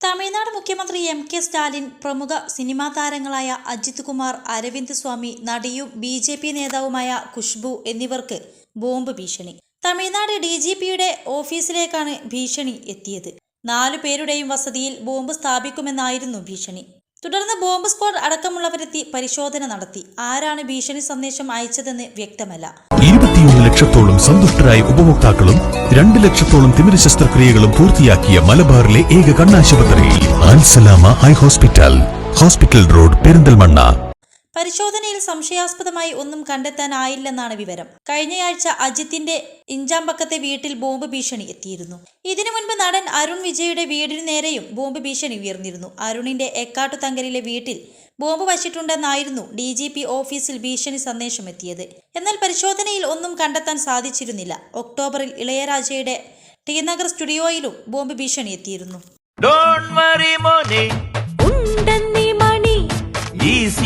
തമിഴ്നാട് മുഖ്യമന്ത്രി M K Stalin പ്രമുഖ cinema താരങ്ങളായ അജിത് കുമാർ അരവിന്ദ് സ്വാമി നടിയും ബി ജെ പി നേതാവുമായ ഖുഷ്ബു എന്നിവർക്ക് ബോംബ് ഭീഷണി. തമിഴ്നാട് ഡി ജി പിയുടെ ഓഫീസിലേക്കാണ് ഭീഷണി എത്തിയത്. നാലു പേരുടെയും വസതിയിൽ ബോംബ് സ്ഥാപിക്കുമെന്നായിരുന്നു ഭീഷണി. തുടർന്ന് ബോംബ് സ്ക്വാഡ് അടക്കമുള്ളവരെത്തി പരിശോധന നടത്തി. ആരാണ് ഭീഷണി സന്ദേശം അയച്ചതെന്ന് വ്യക്തമല്ല. ഇരുപത്തിയൊന്ന് ലക്ഷത്തോളം സന്തുഷ്ടരായ ഉപഭോക്താക്കളും രണ്ട് ലക്ഷത്തോളം തിമിര ശസ്ത്രക്രിയകളും പൂർത്തിയാക്കിയ മലബാറിലെ ഏക കണ്ണാശുപത്രി Al Salama eye hospital. Hospital road Perinthalmanna. പരിശോധനയിൽ സംശയാസ്പദമായി ഒന്നും കണ്ടെത്താനായില്ലെന്നാണ് വിവരം. കഴിഞ്ഞയാഴ്ച അജിത്തിന്റെ ഇഞ്ചാമ്പക്കത്തെ വീട്ടിൽ ബോംബ് ഭീഷണി എത്തിയിരുന്നു. ഇതിനു മുൻപ് നടൻ അരുൺ വിജയുടെ വീടിനു നേരെയും ബോംബ് ഭീഷണി ഉയർന്നിരുന്നു. അരുണിന്റെ എക്കാട്ടു തങ്കരിലെ വീട്ടിൽ ബോംബ് വച്ചിട്ടുണ്ടെന്നായിരുന്നു ഡി ജി പി ഓഫീസിൽ ഭീഷണി സന്ദേശം എത്തിയത്. എന്നാൽ പരിശോധനയിൽ ഒന്നും കണ്ടെത്താൻ സാധിച്ചിരുന്നില്ല. ഒക്ടോബറിൽ ഇളയരാജയുടെ ടി നഗർ സ്റ്റുഡിയോയിലും ബോംബ് ഭീഷണി എത്തിയിരുന്നു.